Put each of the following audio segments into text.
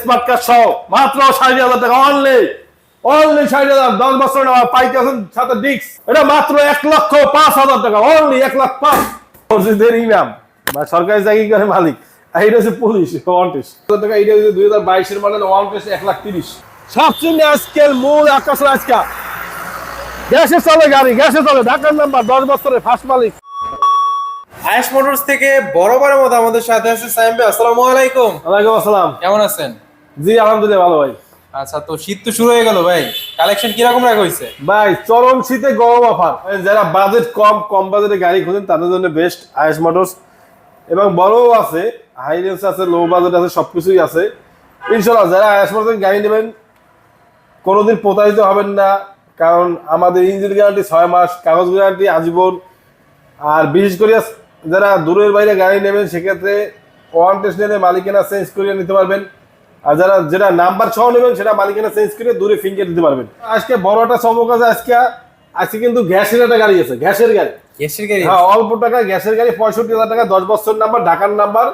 Smart মাত্র হাজার টাকা দশ এটা মাত্র এক লক্ষ পাঁচ হাজার টাকা অনলি এক লাখ পাঁচ। সরকারি মালিক। হচ্ছে পুলিশ দুই হাজার বাইশের এক লাখ তিরিশ। সবচেয়ে মূল চলে গাড়ি, গ্যাসে চলে, ঢাকার নাম্বার দশ বছরের ফার্স্ট মালিক। আয়েশ মোটরস থেকে বড় মতো আমাদের সাথে আছে সাইম ভাই আসসালামু আলাইকুম। ওয়ালাইকুম আসসালাম। কেমন আছেন? জি আলহামদুলিল্লাহ ভালো ভাই। আচ্ছা তো শীত তো শুরু হয়ে গেল ভাই। কালেকশন কীরকম রাখা হয়েছে? ভাই চরম শীতে গরম অফার। যারা বাজেট কম কম বাজেটে গাড়ি খোঁজেন তাদের জন্য বেস্ট আইএস মোটরস। এবং বড়ও আছে হাই রেঞ্জ আছে লো বাজেট আছে সবকিছুই আছে। ইনশাল্লাহ যারা আইএস মোটরস গাড়ি নেবেন কোনোদিন প্রতারিত হবেন না। কারণ আমাদের ইঞ্জিন গ্যারান্টি ছয় মাস কাগজ গ্যারান্টি আজীবন। আর বিশেষ করে যারা দূরের বাইরে গাড়ি নেবেন সেক্ষেত্রে ওয়ান টেস্ট নিলে মালিকানা চেঞ্জ করে নিতে পারবেন। আর যারা যেটা নাম্বার সহ নেবেন সেটা মালিকানা চেঞ্জ করে দূরে ফিঙ্গার দিতে পারবেন। আজকে বড় একটা চমক আছে আজকে আজকে কিন্তু গ্যাসের একটা গাড়ি আছে গ্যাসের গাড়ি। গ্যাসের গাড়ি? হ্যাঁ অল্প টাকা গ্যাসের গাড়ি পঁয়ষট্টি হাজার টাকা দশ বছর নাম্বার ঢাকার নাম্বার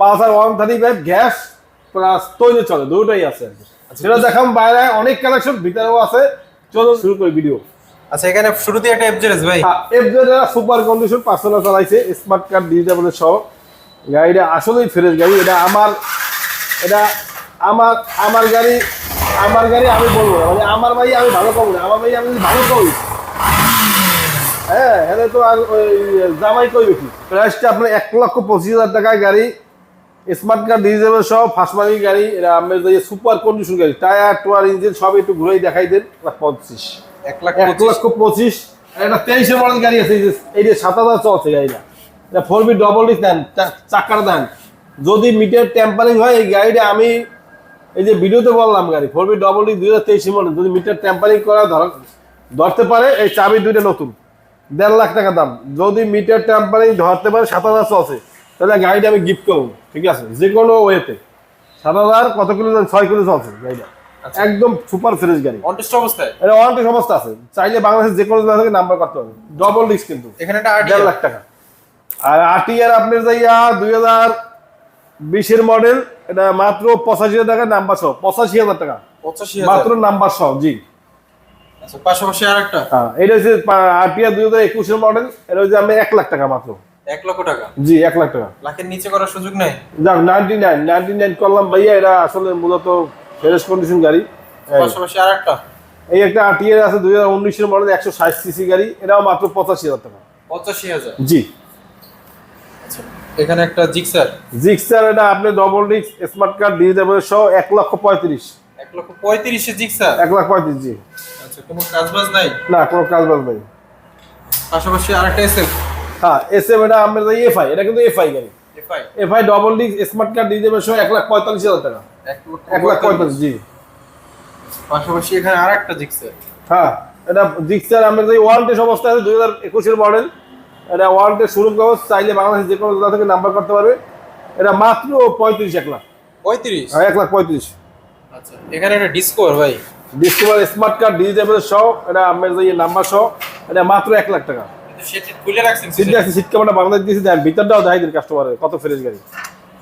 পাঁচ আর one thirty five gas plus তৈরি চলে দুটোই আছে। সেটা দেখাম বাইরে অনেক কালেকশন ভিতরেও আছে। চলো শুরু করি ভিডিও। আচ্ছা এখানে শুরুতে একটা এফজেডএস ভাই। এফজেড সুপার কন্ডিশন পার্সোনাল চালাইছে স্মার্ট কার্ড ডিজিটাল সহ। গাড়িটা আসলেই ফ্রেশ গাড়ি, এটা আমার এটা আমার আমার গাড়ি আমার গাড়ি আমি বলব না মানে আমার ভাই আমি ভালো করব না, আমার ভাই আমি ভালো করি হ্যাঁ এখানে তো আর ওই জামাই কই কি? প্রাইসটা আপনার এক লক্ষ পঁচিশ হাজার টাকায় গাড়ি স্মার্ট কার্ড ডিজিটাল সহ ফার্স্ট মানি গাড়ি, এটা আপনার সুপার কন্ডিশন গাড়ি টায়ার টোয়ার ইঞ্জিন সব একটু ঘুরেই দেখাই দেন পঁচিশ। এক লাখ এক পঁচিশ। মডেল গাড়ি আছে, এই যে সাত হাজার ফোর বি ডবল চাকার যদি মিটার টেম্পারিং হয়, এই গাড়িটা আমি এই যে বললাম গাড়ি ফোর বি ডবল হাজার মডেল। যদি মিটার টেম্পারিং করা ধর ধরতে পারে, এই চাবি দুইটা নতুন। দেড় লাখ টাকা দাম। যদি মিটার টেম্পারিং ধরতে পারে, সাত হাজার চলছে। তাহলে গাড়িটা আমি গিফট করব, ঠিক আছে? যে কোনো ওয়েতে সাত হাজার কত কিলো ছয় কিলো চলছে গাড়িটা। একদম সুপার ফ্রেশ গাড়ি। অনটেস্ট অবস্থায়? এটা ওয়ারেন্টি সমস্ত আছে। চাইলে বাংলাদেশের যে কোনো জায়গা থেকে নাম্বার করতে হবে ডবল রিস্ক কিন্তু। এখানে একটা দেড় লাখ টাকা। আর আটিয়ার আপনার যাইয়া দুই হাজার বিশের মডেল এটা মাত্র পঁচাশি হাজার টাকা নাম্বার সহ। পঁচাশি হাজার টাকা। পঁচাশি মাত্র নাম্বার সহ জি। আচ্ছা পাশাপাশি আর একটা হ্যাঁ এটা হচ্ছে আটিয়া দুই হাজার একুশের মডেল এটা হচ্ছে আমি এক লাখ টাকা মাত্র। এক লক্ষ টাকা? জি এক লাখ টাকা। লাখের নিচে করার সুযোগ নাই? যাক নাইনটি নাইন নাইনটি নাইন করলাম ভাইয়া এটা আসলে মূলত ফ্রেশ কন্ডিশন গাড়ি? এই। পাশাপাশি আর একটা এই একটা আটিয়ার আছে দুই হাজার উনিশের মডেল একশো ষাট সিসি গাড়ি এটাও মাত্র পঁচাশি হাজার টাকা। পঁচাশি হাজার? জি। আচ্ছা এখানে একটা জিক্সার জিক্সার এটা আপনি double disc smart card digital সহ এক লক্ষ পঁয়ত্রিশ। এক লক্ষ পঁয়ত্রিশে জিক্সার এক লাখ পঁয়ত্রিশ জি। আচ্ছা কোনো কাজ বাজ নাই? না কোনো কাজ বাজ নেই। পাশাপাশি আর একটা এসএফ হ্যাঁ এস এম এটা আপনার এফআই এটা কিন্তু এফআই গাড়ি। FI FI double disc smart card digital সহ এক লাখ পঁয়তাল্লিশ হাজার টাকা। এক লাখ পঁয়তাল্লিশ। জি। পাশাপাশি এখানে আর একটা জিক্সার হ্যাঁ এটা জিক্সার আপনার যে অবস্থা আছে দুই হাজার একুশের মডেল। এটা ওয়ারেন্টের শুরু কাগজ চাইলে বাংলাদেশের যে কোনো জায়গা থেকে নাম্বার করতে পারবে। এটা মাত্র পঁয়ত্রিশ এক লাখ। পঁয়ত্রিশ? হ্যাঁ এক লাখ পঁয়ত্রিশ। আচ্ছা এখানে একটা ডিসকোর ভাই। ডিসকভার স্মার্ট কার্ড ডিজিটাল সহ এটা আপনার যে নাম্বার সহ এটা মাত্র এক লাখ টাকা। সেটি খুলে রাখছেন সিট আছে সিট কাভারটা বাংলাদেশ দিয়েছি দেন ভিতরটাও দেখাই দিন কাস্টমারের কত ফ্রেশ গাড়ি।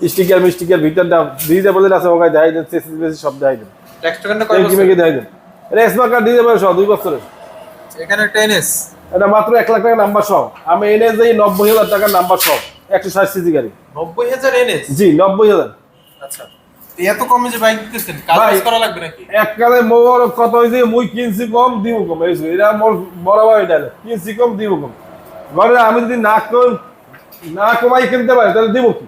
স্টিকার মিস্টিকার ভিতরটা ডিজে বলে আছে ওখানে দেখাই দেন বেসিস সব দেখাই দেন। ট্যাক্স বছর? দেখাই দেন। এটা স্মার্ট কার্ড ডিজে বলে সহ দুই বছরের। এখানে একটা এনএস এটা মাত্র এক লাখ টাকা নাম্বার সহ আমি এনএস যাই নব্বই হাজার টাকার নাম্বার সহ একশো ষাট সিসি গাড়ি। নব্বই হাজার এনএস জি নব্বই হাজার। আচ্ছা। এত কমে যে বাইক দিতেছেন কাজ করা লাগবে নাকি? এক কালে মোর কত হয়েছে? মুই কিনছি কম দিব কম। এই এটা মোর বড় ভাই এটা কিনছি কম দিব কম। ঘরে আমি যদি না কম না কমাই কিনতে পারি তাহলে দিব কি?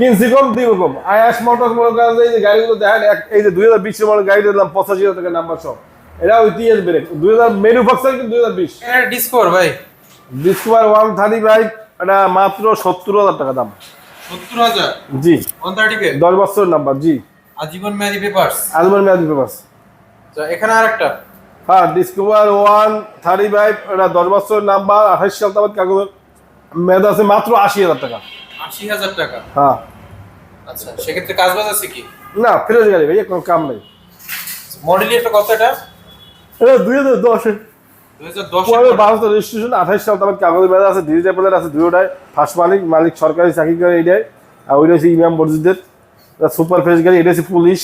কিনছি কম দিব কম আয়াস মোটরস মনে করেন এই যে গাড়িগুলো দেখেন এই যে দুই হাজার বিশের মডেল গাড়ি দিলাম পঁচাশি হাজার টাকা নাম্বার সব। এটা ইতিহাস ব্রেক দুই হাজার ম্যানুফ্যাকচার কিন্তু দুই হাজার বিশ। ডিসকোর ভাই। ডিসকভার ওয়ান থার্টি ফাইভ এটা মাত্র সত্তর হাজার টাকা দাম। সত্তর হাজার? জি। ওয়ান থার্টি দশ বছর নাম্বার জি। আজীবন মেয়াদি পেপার্স আজমান মেয়াদি পেপার্স আচ্ছা এখানে আর একটা হ্যাঁ ডিসকভার ওয়ান থার্টি ফাইভ এটা দশ বছর নাম্বার আঠাশ সাল তাবাদ কাগজ মেয়াদ আছে মাত্র আশি হাজার টাকা। আশি হাজার টাকা। হ্যাঁ। আচ্ছা সেক্ষেত্রে কাজ বাজ আছে কি? না ফ্রেশ গাড়ি ভাই কোনো কাম নেই। মডেলি কত এটা? এটা দুই হাজার দশে রেজিস্ট্রেশন আঠাশ সাল কাগজ মেয়াদ আছে ডিজিটাল আছে দুটোটাই ফার্স্ট মালিক মালিক সরকারি চাকরি করে আর ওইটা হচ্ছে ইমাম মসজিদের। সুপার ফ্রেশ গাড়ি এটা হচ্ছে পুলিশ।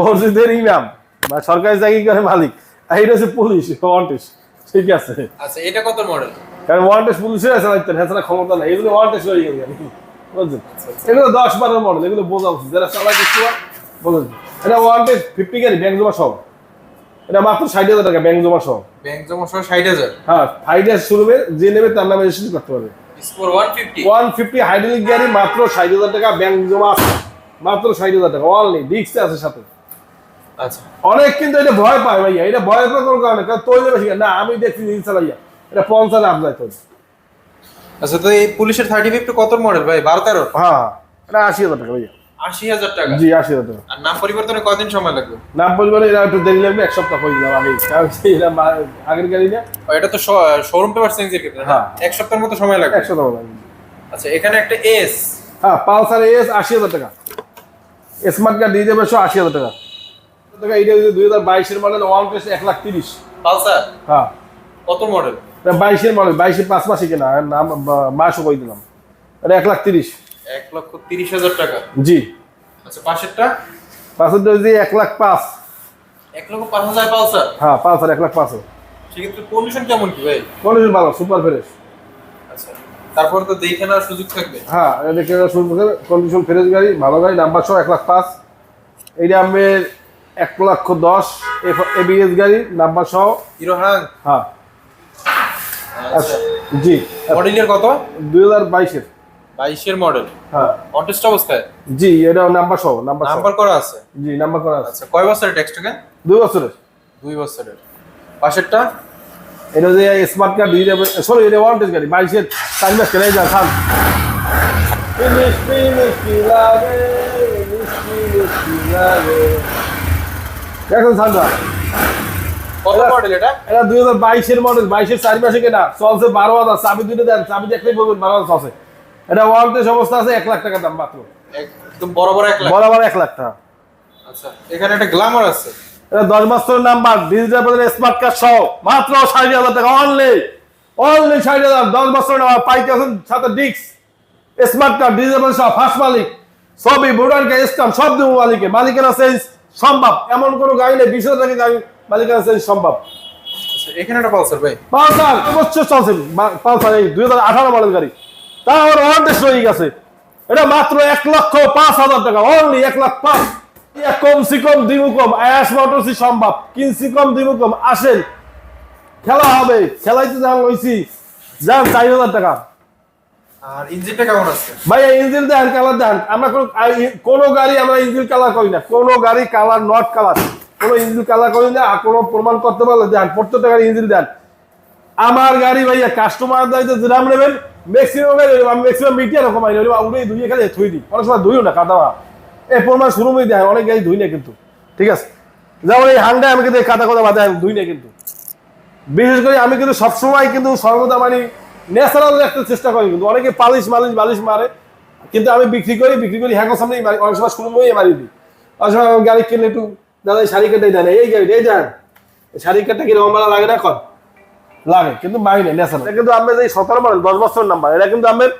মসজিদের ইমাম। বা সরকারি চাকরি করে মালিক। আর এটা হচ্ছে পুলিশ ঠিক আছে। আচ্ছা এটা কত মডেল? কারণ ওয়ান্টেস পুলিশের আছে চালাইতেন হ্যাঁ ক্ষমতা নাই। এগুলো ওয়ান্টেস হয়ে গেছে। গাড়ি বুঝছেন? এগুলো দশ বারো মডেল এগুলো বোঝা উচিত। যারা চালাই দিচ্ছি বোঝেন এটা ওয়ান্টেস ফিফটি গাড়ি ব্যাংক জমা সহ। এটা মাত্র ষাট হাজার টাকা ব্যাংক জমা সহ। ব্যাংক জমা সহ ষাট হাজার? হ্যাঁ ফাইভ ইয়ার্স শুরু যে নেবে তার নামে রেজিস্ট্রেশন করতে পারবে ওয়ান ফিফটি ওয়ান হাইড্রোলিক গাড়ি মাত্র ষাট হাজার টাকা ব্যাংক জমা আছে মাত্র ষাট হাজার টাকা অনলি ডিক্স আছে সাথে। আচ্ছা। অনেক কিন্তু এটা ভয় পায় ভাইয়া এটা ভয় পায় কোনো কারণে কারণ তৈরি বেশি না আমি দেখছি নিজে চালাইয়া। এটা পঞ্চাশ আপ যায় তোর আচ্ছা তো এই পুলিশের থার্টি ফিফটি কত মডেল ভাই? বারো তেরো? হ্যাঁ এটা আশি হাজার টাকা ভাইয়া। আশি হাজার টাকা? জি আশি হাজার টাকা। আর নাম পরিবর্তনে কদিন সময় লাগবে? নাম পরিমাণে এরা একটু দেরি লাগবে এক সপ্তাহ হয়ে যাবে আগে। কারণ কি আগের গাড়ি না। এটা তো শোরুম পেপার চেঞ্জের ক্ষেত্রে হ্যাঁ। এক সপ্তাহের মতো সময় লাগবে? এক সপ্তাহ লাগবে। আচ্ছা এখানে একটা এস হ্যাঁ পালসার এস আশি হাজার টাকা। স্মার্ট কার্ড দিয়ে দেবে আশি হাজার টাকা। টাকা এইটা দুই হাজার বাইশের মডেল ওয়ান টেস্ট এক লাখ তিরিশ। পালসার? হ্যাঁ। কত মডেল এটা বাইশের মডেল বাইশের পাঁচ মাসে কেনা নাম মাসও কই দিলাম। এটা এক লাখ তিরিশ। এক লক্ষ তিরিশ হাজার টাকা? জি। আচ্ছা পাশেরটা পাঁচের যদি এক লাখ পাঁচ। এক লক্ষ পাঁচ হাজার পালসার হ্যাঁ পালসার এক লাখ পাঁচ সেক্ষেত্রে কন্ডিশন কেমন কি ভাই? কন্ডিশন ভালো সুপার ফ্রেশ আচ্ছা তারপর তো দেখে নেওয়ার সুযোগ থাকবে? হ্যাঁ দেখে কন্ডিশন ফ্রেশ গাড়ি ভালো গাড়ি নাম্বার সহ এক লাখ পাঁচ। এইটা আমের এক লক্ষ দশ এবিএস গাড়ি নাম্বার সহ হিরো হ্যাঁ। আচ্ছা জি মডেলের কত দুই হাজার বাইশের বাইশের মডেল হ্যাঁ অনটেস্ট অবস্থায় জি এটা নাম্বার সহ নাম্বার নাম্বার করা আছে জি নাম্বার করা আছে আচ্ছা কয় বছরের ট্যাক্স টাকা দুই বছরের দুই বছরের পাশেরটা এটা যে স্মার্ট কার্ড দিয়ে যাবে সরি এটা ওয়ারেন্টি গাড়ি বাইশের চার মাস কেনাই যা খান মিষ্টি মিষ্টি লাগে মিষ্টি মিষ্টি লাগে দেখুন সান্দা কত মডেল এটা? এটা দুই হাজার বাইশের মডেল বাইশের চার মাসে কেনা। চলছে বারো হাজার চাবি দুটো দেন চাবি দেখলেই বলবেন বারো হাজার চলছে। এটা ওয়ারেন্টি অবস্থা আছে এক লাখ টাকা দাম মাত্র। একদম বড় বড় লাখ। বরাবর এক লাখ টাকা। আচ্ছা এখানে একটা গ্ল্যামার আছে। এটা দশ বছরের নাম্বার ডিজিটাল বদলে স্মার্ট কার্ড সহ। মাত্র টাকা অনলি অনলি ষাট হাজার দশ বছরের নাম্বার পাইতে আছেন সাথে ডিক্স স্মার্ট কার্ড ডিজিটাল বদলে সহ ফার্স্ট মালিক। সবই সব দেবো মালিকের মালিকেরা চেঞ্জ সম্ভব। এমন কোনো গাড়ি নেই বিশ হাজার টাকা গাড়ি চেঞ্জ সম্ভব। আচ্ছা এখানে একটা পালসার ভাই। পালসার সর্বোচ্চ চলছে পালসার এই দুই হাজার আঠারো মডেল গাড়ি। তা আমার ওয়ারেন্টেস হয়ে গেছে। এটা মাত্র এক লক্ষ পাঁচ হাজার টাকা। অনলি এক লাখ পাঁচ। কম কম দিমু কম। আয়াস মোটরসি সম্ভব। কিনসি কম দিমু কম। আসেন। খেলা হবে। খেলাইতে যান লইছি যান চার হাজার টাকা। আর ইঞ্জিনটা কেমন আছে? ভাই ইঞ্জিন দেন কালার দেন। আমরা কোনো গাড়ি আমরা ইঞ্জিন কালার করি না। কোনো গাড়ি কালার নট কালার। কোনো ইঞ্জিন কালার করি না কোনো প্রমাণ করতে পারলে দেন প্রত্যেকটা গাড়ি ইঞ্জিন দেন। আমার গাড়ি ভাইয়া কাস্টমার দায়িত্ব যেরাম নেবেন ম্যাক্সিমাম আমি ম্যাক্সিমাম মিটিয়ে রকম আইনি উড়ে ধুয়ে খালি থুই দিই। অনেক সময় ধুইও না, কাদা এই প্রমাণ শুরু হয়ে দেয় অনেক গাড়ি ধুই না কিন্তু। ঠিক আছে? যেমন এই হাংটা আমি কিন্তু কাদা কথা বাদে ধুই না কিন্তু। বিশেষ করে আমি কিন্তু সবসময় কিন্তু সর্বদা মানে ন্যাচারাল রাখতে চেষ্টা করি কিন্তু। অনেকে পালিশ মালিশ, বালিশ মারে। কিন্তু আমি বিক্রি করি বিক্রি করি হ্যাঁ সামনেই মারি। অনেক সময় শুরু হয়ে মারি দিই। অনেক সময় গাড়ি কিনলে একটু দাদা এই শাড়ি কাটাই দেন এই গাড়ি এই এই শাড়ি কাটটা কি রকম লাগে না কর লাগে কিন্তু মারি নেই ন্যাচারাল। এটা কিন্তু আমাদের এই সতেরো মডেল দশ বছরের নাম্বার এটা কিন্তু আমাদের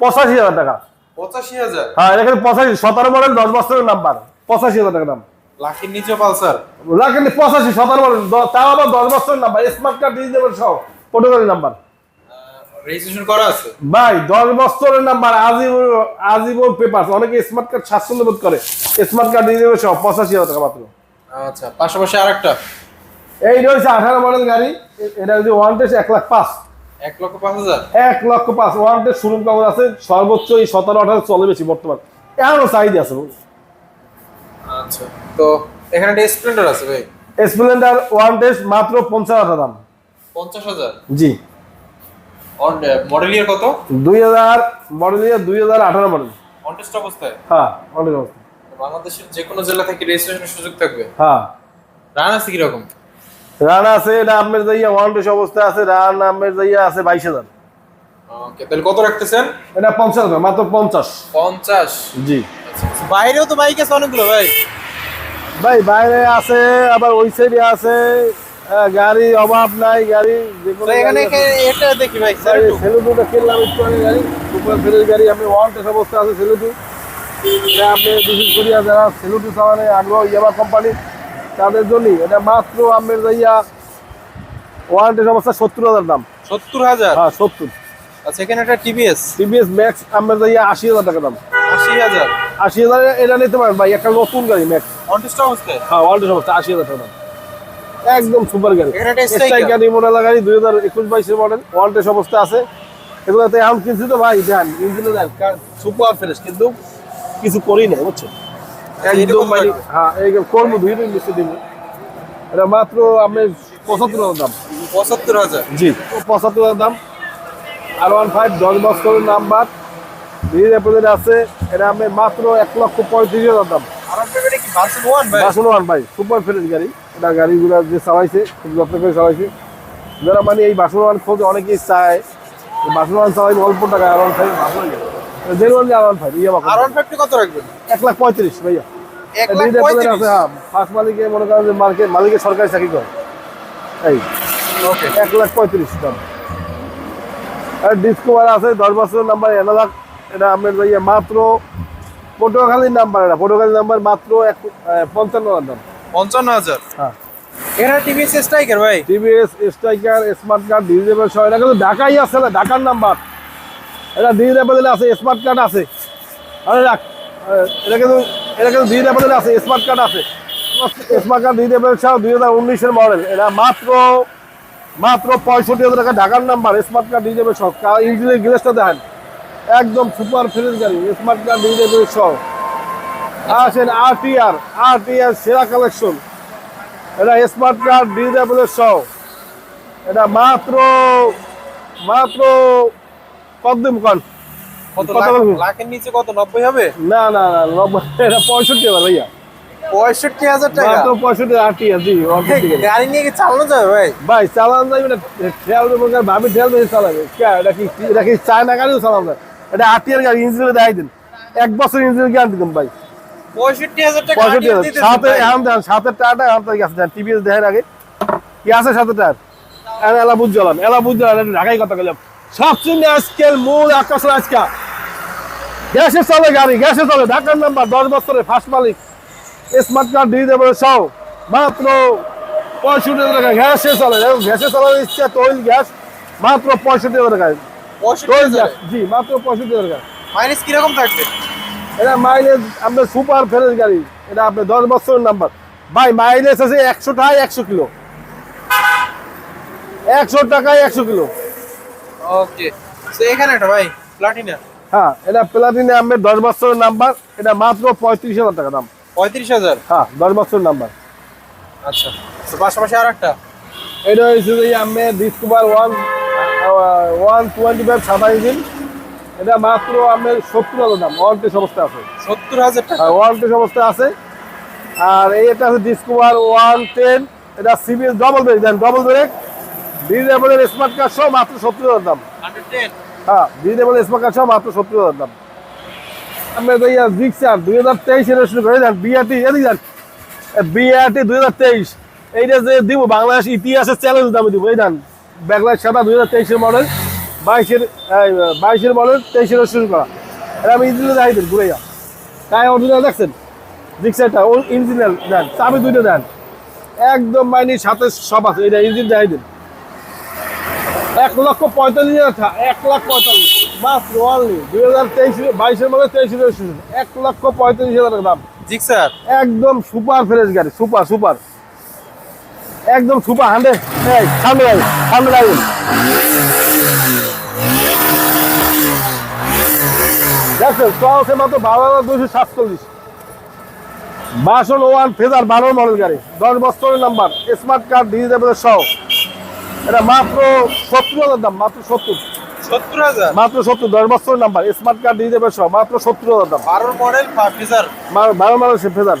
পঁচাশি হাজার টাকা। পঁচাশি হাজার? হ্যাঁ এটা কিন্তু পঁচাশি সতেরো মডেল দশ বছরের নাম্বার পঁচাশি হাজার টাকা দাম। লাখের নিচে পালসার পঁচাশি সতেরো মডেল তাও আবার দশ বছরের নাম্বার স্মার্ট কার্ড সহ নাম্বার রেজিস্ট্রেশন করা আছে? ভাই দশ বছরের নাম্বার আজীবন আজীবন পেপার অনেকে স্মার্ট কার্ড স্বাচ্ছন্দ্য বোধ করে। স্মার্ট কার্ড দিয়ে দেবে সব পঁচাশি হাজার টাকা মাত্র। আচ্ছা পাশাপাশি আরেকটা। এই রয়েছে আঠারো মডেল গাড়ি। এটা যদি ওয়ান টেস্ট এক লাখ পাঁচ। এক লক্ষ পাঁচ হাজার? এক লক্ষ পাঁচ। ওয়ান টেস্ট শোরুম কাগজ আছে সর্বোচ্চ এই সতেরো আঠারো চলে বেশি বর্তমান। এমনও চাহিদা আছে আচ্ছা তো এখানে একটা স্প্লেন্ডার আছে ভাই? স্প্লেন্ডার ওয়ান টেস্ট মাত্র পঞ্চাশ হাজার দাম। পঞ্চাশ হাজার? জি। মডেল ইয়ার কত? দুই হাজার মডেল দুই হাজার আঠারো মডেল অনটেস্ট অবস্থায়? হ্যাঁ অনেক অবস্থা। বাংলাদেশের যে কোনো জেলা থেকে রেজিস্ট্রেশনের সুযোগ থাকবে? হ্যাঁ। রান আছে কীরকম? রান আছে এটা আমের যাইয়া ওয়ান টেস্ট অবস্থা আছে রান আমের যাইয়া আছে বাইশ হাজার। ওকে তাহলে কত রাখতেছেন? এটা পঞ্চাশ হাজার মাত্র পঞ্চাশ। পঞ্চাশ? জি। বাইরেও তো বাইক আছে অনেকগুলো ভাই। ভাই বাইরে আছে আবার ওই সাইডে আছে আহ, গাড়ি অভাব নাই গাড়ি যে কোনো এখানে এটা দেখি ভাই গাড়ি সেলুটুটা কিনলাম একটু গাড়ি সুপার ফেরের গাড়ি আমি ওয়ান টেস্ট অবস্থা আছে সেলুটু। এটা আপনি বিশেষ করিয়া যারা সেলুটি চালানে আগ্রহ ইয়াবা কোম্পানি তাদের জন্যই। এটা মাত্র আমের যাইয়া ওয়ারেন্টি সমস্যা সত্তর হাজার দাম। সত্তর হাজার? হ্যাঁ সত্তর। আচ্ছা এখানে একটা টিভিএস টিভিএস ম্যাক্স আমের যাইয়া আশি হাজার টাকা দাম। আশি হাজার? আশি হাজার এটা নিতে পারেন ভাই একটা নতুন গাড়ি ম্যাক্স অনটেস্ট অবস্থায় হ্যাঁ আশি হাজার টাকা দাম। একদম সুপার গাড়ি। এখানে একটা গাড়ি মডেল গাড়ি দুই হাজার একুশ বাইশের মডেল ওয়ারেন্টি সমস্যা আছে। এগুলোতে এখন কিনছি তো ভাই দেন ইঞ্জিনে দেন সুপার ফ্রেশ কিন্তু কিছু করি না বুঝছেন একদম মানে হ্যাঁ এই করব দুই দিন বেশি এটা মাত্র পঁচাত্তর হাজার দাম। পঁচাত্তর হাজার? জি। পঁচাত্তর হাজার দাম। আর ওয়ান ফাইভ দশ বছরের নাম্বার। দুই আছে এটা আপনি মাত্র এক লক্ষ পঁয়ত্রিশ হাজার দাম। বাসন ওয়ান ভাই? সুপার ফ্রেশ গাড়ি। এটা গাড়িগুলো যে চালাইছে খুব যত্ন করে চালাইছে। যারা মানে এই বাসন ওয়ান খোঁজে অনেকেই চায়। বাসন ওয়ান চালাই অল্প টাকা আর ওয়ান ফাইভ ভালো আর ওয়ান ফাইভ ইয়ে আর ওয়ান ফাইভটি কত রাখবেন? এক লাখ পঁয়ত্রিশ ভাইয়া। এক লাখ পঁয়ত্রিশ। হ্যাঁ ফার্স্ট মালিকে মনে করেন যে মার্কেট মালিকের সরকারি চাকরি করে। এই ওকে এক লাখ পঁয়ত্রিশ দাম। আর ডিসকভার আছে দশ বছরের নাম্বার এনা লাখ এটা আপনার ভাইয়া মাত্র পটুয়াখালীর নাম্বার এটা পটুয়াখালীর নাম্বার মাত্র এক পঞ্চান্ন হাজার দাম। পঞ্চান্ন হাজার? হ্যাঁ। টিভিএস স্ট্রাইকার ভাই। টিভিএস স্ট্রাইকার স্মার্ট কার্ড ডিজেবল সহ এটা কিন্তু ঢাকাই আছে না ঢাকার নাম্বার এটা ডিজেবল আছে স্মার্ট কার্ড আছে। আরে রাখ এটা কিন্তু এটা কিন্তু ডিজেবল আছে স্মার্ট কার্ড আছে। স্মার্ট কার্ড ডিজেবল সহ দুই হাজার উনিশের মডেল এটা মাত্র মাত্র পঁয়ষট্টি হাজার টাকা, ঢাকার নাম্বার স্মার্ট কার্ড ডিজেবল সহ। ইঞ্জিনের গ্লেসটা দেখেন, একদম সুপার ফ্রেশ গাড়ি স্মার্ট কার্ড ডিজেবল সহ। আসেন আর টি আর আর টি আর সেরা কালেকশন এটা স্মার্ট কার্ড ডিজেবলের সহ। এটা মাত্র মাত্র কত দিন কন? কত কত লাখ বলব? লাখের নিচে কত? নব্বই হবে? না না না নব্বই এটা পঁয়ষট্টি হাজার ভাইয়া। পঁয়ষট্টি হাজার টাকা? মাত্র পঁয়ষট্টি আটি জি গাড়ি নিয়ে কি চালানো যাবে ভাই? ভাই চালান যাবে না ঠেল দেবো ভাবি ঠেল বেশি চালাবে। এটা কি এটা কি চায়না গাড়িও চালান যায়? এটা আটিয়ার গাড়ি ইঞ্জিনে দেখাই দিন। এক বছর ইঞ্জিন ভাই। পঁয়ষট্টি হাজার টাকা পঁয়ষট্টি হাজার। সাথে। এখন দেন এখন আছে টিভিএস দেখেন আগে। কি আছে সাথে টায়ার এখন এলা বুঝ জ্বালান এলা বুঝ জ্বালান ঢাকাই কথা গেলাম সবচেয়ে আজকের মূল আকাশ আজকা। গ্যাসে চলে গাড়ি গ্যাসে চলে। ঢাকার নাম্বার দশ বছরের ফার্স্ট মালিক। স্মার্ট কার্ড দিয়ে দেবে সহ মাত্র পঁয়ষট্টি টাকা গ্যাসে চলে। গ্যাসে চলার ইচ্ছা তৈল গ্যাস। মাত্র পঁয়ষট্টি টাকা তৈল গ্যাস। জি মাত্র পঁয়ষট্টি টাকা মাইনাস কীরকম থাকবে? এটা মাইলেজ আপনার সুপার ফ্রেশ গাড়ি। এটা আপনার দশ বছরের নাম্বার ভাই মাইলেজ আছে একশো টাকায় একশো কিলো। একশো টাকায় একশো কিলো। ওকে তো এখানে একটা ভাই প্লাটিনা হ্যাঁ এটা প্লাটিনে আপনার দশ বছরের নাম্বার এটা মাত্র পঁয়ত্রিশ হাজার টাকা দাম। পঁয়ত্রিশ হাজার? হ্যাঁ দশ বছরের নাম্বার আচ্ছা। তো পাশাপাশি আর একটা? এটা হচ্ছে যে আপনার Discover one one twenty five সাদা ইঞ্জিন এটা মাত্র আপনার সত্তর হাজার দাম ওয়ারেন্টি সমস্যা আছে। সত্তর হাজার টাকা? ওয়ারেন্টি সমস্যা আছে। আর এইটা হচ্ছে ডিসকভার ওয়ান টেন এটা সিবিএস ডবল ব্রেক দেন ডবল ব্রেক ডিজেবলের স্মার্ট কার্ড সহ মাত্র সত্তর হাজার দাম। হ্যাঁ ডিজেবল স্মার্ট কার্ড সহ মাত্র সত্তর হাজার দাম। আমরা ভাইয়া জিক্সার দুই হাজার তেইশের শুরু করে দেন বিআরটি এদিকে যান। বিআরটি দুই হাজার তেইশ এইটা যে দিব বাংলাদেশ ইতিহাসের চ্যালেঞ্জ দামে দিব এই দেন ব্যাকলাইট সাদা দুই হাজার তেইশের মডেল বাইশের বাইশের মডেল তেইশের শুরু করা। এটা আমি ইঞ্জিনে দেখাই দিন ঘুরে যা তাই অরিজিনাল দেখছেন? জিক্সারটা ও ইঞ্জিনিয়াল দেন চাবি দুইটা দেন। একদম মাইনি সাথে সব আছে এটা ইঞ্জিন দেখাই দিন। এক লক্ষ পঁয়তাল্লিশ হাজার টাকা এক লাখ পঁয়তাল্লিশ। মাত্র অনলি দুই হাজার তেইশ বাইশের মধ্যে তেইশের এক লক্ষ পঁয়তাল্লিশ হাজার টাকা দাম। জি স্যার। একদম সুপার ফ্রেশ গাড়ি সুপার সুপার। একদম সুপার হান্ড্রেড। সামনে আই সামনে দেখছেন চলছে মাত্র বারো হাজার দুশো সাতচল্লিশ। বাসন ওয়ান ফেজার বারো মডেল গাড়ি। দশ বছরের নাম্বার স্মার্ট কার্ড ডিজিটাল সহ এটা মাত্র সত্তর হাজার দাম মাত্র সত্তর। সত্তর হাজার? মাত্র সত্তর দশ বছর নাম্বার স্মার্ট কার্ড দিয়ে দেবে সব মাত্র সত্তর হাজার দাম। বারো মডেল ফিজার বারো মডেল ফেজার।